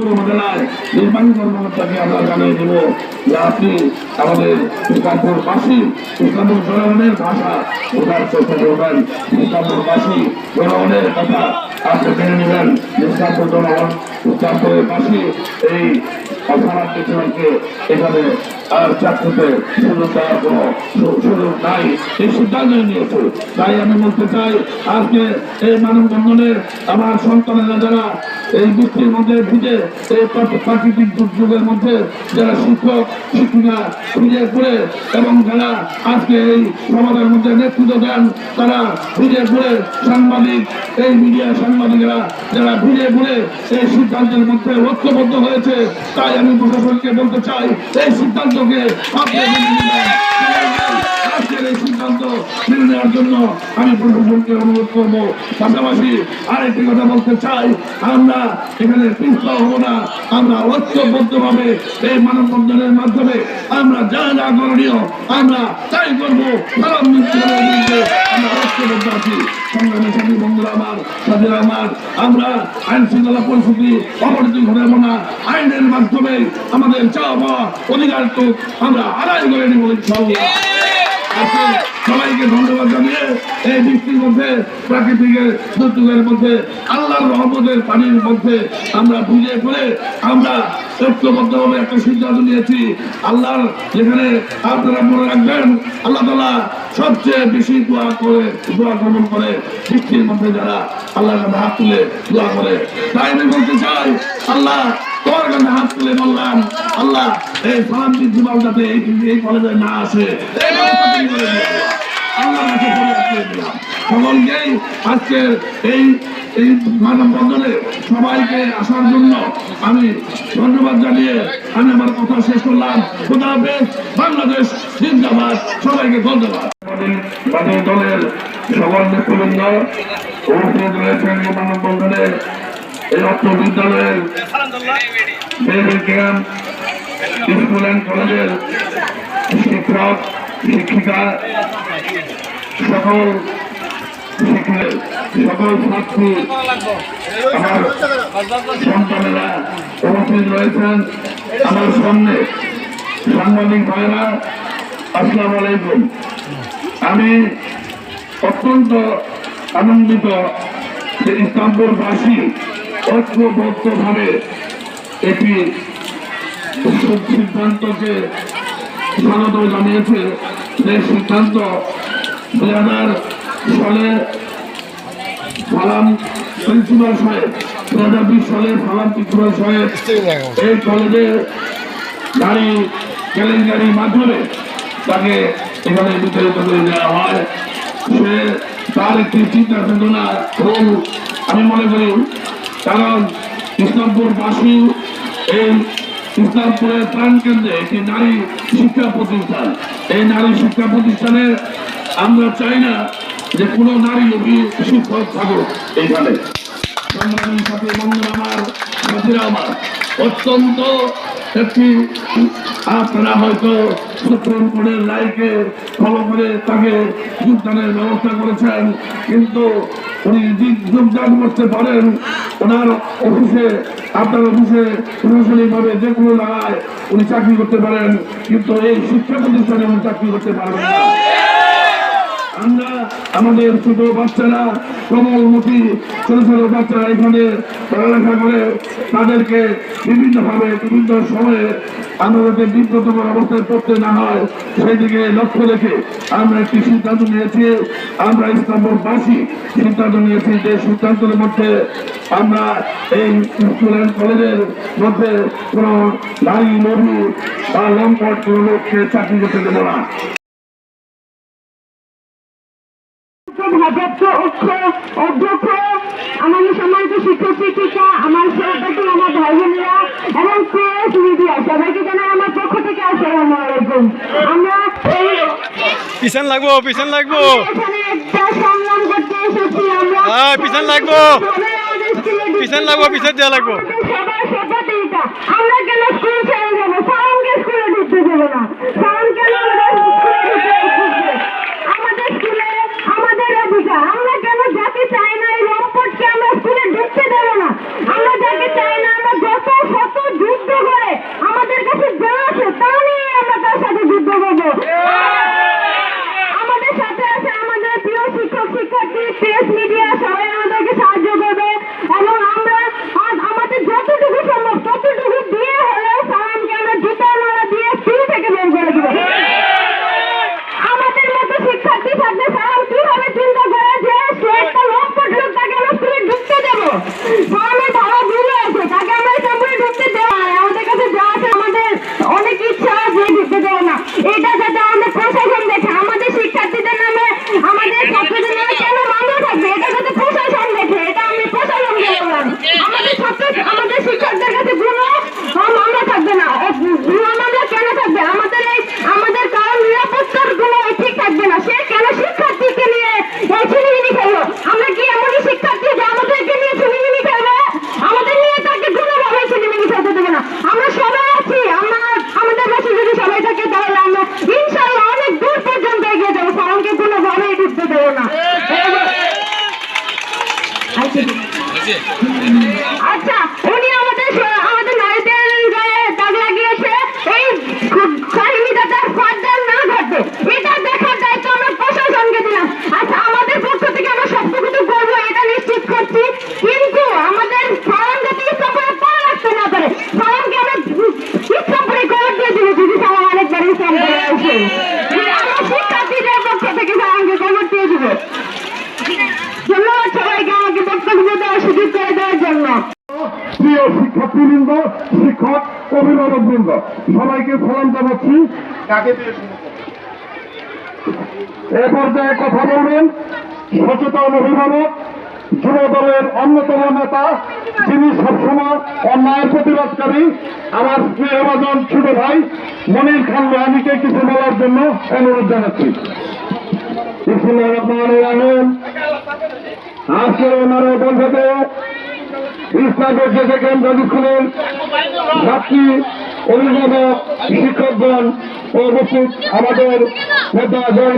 উত্তর ঘটনায় নির্বাহী কর্মকর্তাকে আমরা জানিয়ে দেব যে আপনি আমাদের ইসলামপুরবাসী ইসলামপুর জনগণের ভাষা ওঠার চেষ্টা করবেন। ইসলামপুরবাসী জনগণের কথা আপনি মেনে নেবেন। শ্রীকান্ত জনগণ ইসলামপুরবাসী এই এখানে চাকরিতে সুযোগ দেওয়ার কোনো সুযোগ নাই। এই সিদ্ধান্ত নিয়েছে। তাই আমি বলতে চাই, আজকে এই আমার সন্তানেরা যারা এই বৃষ্টির মধ্যে ভিজে, এই প্রাকৃতিক দুর্যোগের মধ্যে যারা শিক্ষক, শিক্ষিকা ভিজে পড়ে এবং যারা আজকে এই সমাজের মধ্যে নেতৃত্ব দেন, তারা ভিজে পড়ে। সাংবাদিক, এই মিডিয়া সাংবাদিকরা যারা ভিজে পড়ে, এই সিদ্ধান্তের মধ্যে ঐক্যবদ্ধ হয়েছে। তাই আমি প্রশাসনকে বলতে চাই, এই সিদ্ধান্তকে নেওয়ার জন্য অনুরোধ পাশাপাশি কথা বলতে চাই, আমরা এখানে না, আমরা এই মাধ্যমে আমরা যা যা করণীয় আমরা তাই আমরা আমার আমার এই বৃষ্টির মধ্যে দুর্যোগের মধ্যে, আল্লাহর পানির মধ্যে আমরা বুঝে করে আমরা একটা সিদ্ধান্ত নিয়েছি। আল্লাহর যেখানে আপনারা মনে রাখবেন, আল্লাহ তালা সবচেয়ে বেশি দোয়া করে, দোয়া গ্রহণ করে বৃষ্টির মধ্যে যারা আল্লাহর কাছে হাত তুলে দোয়া করে। তাই আমি বলতে চাই, আল্লাহ, তোমার কাছে হাত তুলে বললাম, আল্লাহ, এই যাতে এই কলেজে না আসে। আসার জন্য আমি ধন্যবাদ জানিয়ে আমি আমার কথা শেষ করলাম। খোদা হাফেজ, বাংলাদেশ জিন্দাবাদ। সবাইকে ধন্যবাদ। আমাদের দলের সকল নেতৃবৃন্দ উপস্থিত রয়েছেন এই মানববন্ধনে এই অর্থ বিদ্যালয়ের ক্যাম্প, স্কুল অ্যান্ড কলেজের শিক্ষক, শিক্ষিকা সকল সকল ছাত্রী, আমার সন্তানেরা উপস্থিত রয়েছেন। আমার সামনে সাংবাদিক ভাইরা, আসসালামু আলাইকুম। আমি অত্যন্ত আনন্দিত যে ইসলামপুরবাসী ঐক্যবদ্ধভাবে এটি সিদ্ধান্তকে স্বাগত জানিয়েছে যে সিদ্ধান্ত দুই হাজার সালে সালাম প্রিন্সিপাল সাহেব দু হাজার বিশ সালে সালাম প্রিন্সিপাল সাহেব এই কলেজে গাড়ি কেলেঙ্কারির মাধ্যমে তাকে এখানে বিতাড়িত করে দেওয়া হয় সে তার একটি চিন্তা চেতনা ভুল আমি মনে করি, কারণ ইসলামপুরবাসী এই ইসলামপুরের প্রাণ কেন্দ্রে একটি নারী শিক্ষা প্রতিষ্ঠান। এই নারী শিক্ষা প্রতিষ্ঠানে আমরা চাই না যে কোনো নারী লোকই শিক্ষক থাকুক এইখানে আমার সাথীরা আমার, অত্যন্ত একটি, আপনারা হয়তো সুপ্রিম কোর্টের রায়কে ফলো করে তাকে যোগদানের ব্যবস্থা করেছেন, কিন্তু উনি যোগদান করতে পারেন, ওনার অফিসে, আপনার অফিসে প্রশাসনিকভাবে যে কোনো জায়গায় উনি চাকরি করতে পারেন, কিন্তু এই শিক্ষা প্রতিষ্ঠানে উনি চাকরি করতে পারবেন না। আমাদের ছোট বাচ্চারা কমলমুখী ছোট ছোট বাচ্চারা এখানে পড়ালেখা করে, তাদেরকে বিভিন্নভাবে, বিভিন্ন সময়ে আমরা যাতে অবস্থায় পড়তে না হয় সেই দিকে লক্ষ্য রেখে আমরা একটি সিদ্ধান্ত নিয়েছি, আমরা ইসলামপুরবাসী সিদ্ধান্ত নিয়েছি যে সিদ্ধান্তের মধ্যে আমরা এই স্কুল অ্যান্ড কলেজের মধ্যে কোনো নারী নবী বা লম্পট কোনো লোককে চাকরি করতে দেবো না। অধ্যক্ষ আমার সম্মানিত শিক্ষক শিক্ষিকা আমার সহপাঠী আমার ভাই বোনেরা এবং প্রেস মিডিয়া সবাইকে জানাই আমার পক্ষ থেকে আসসালামু আলাইকুম। আমরা পিছন লাগবো পিছন লাগবো। করতে এসেছি আমরা হ্যাঁ, পিছন লাগবো। পিছন লাগবো পিছন দেওয়া লাগবো। আমরা কেন স্কুল ছেড়ে সালামকে স্কুলে ঢুকতে দেবো না। ছাত্রবৃন্দ শিক্ষক অভিভাবক বৃন্দ সবাইকে সালাম জানাচ্ছি। এ পর্যায়ে কথা বলবেন সচেতন অভিভাবক যুব দলের অন্যতম নেতা যিনি সবসময় অন্যায়ের প্রতিবাদকারী। আমার স্নেহভাজন ছোট ভাই মনির খান রহানিকে কিছু বলার জন্য অনুরোধ জানাচ্ছি। আজকের ওনার বন্ধুতে ইসলামের যে সেকেন্ড স্কুলের ভাতৃ অভিভাবক শিক্ষকগণ ও আমাদের নেতা জয়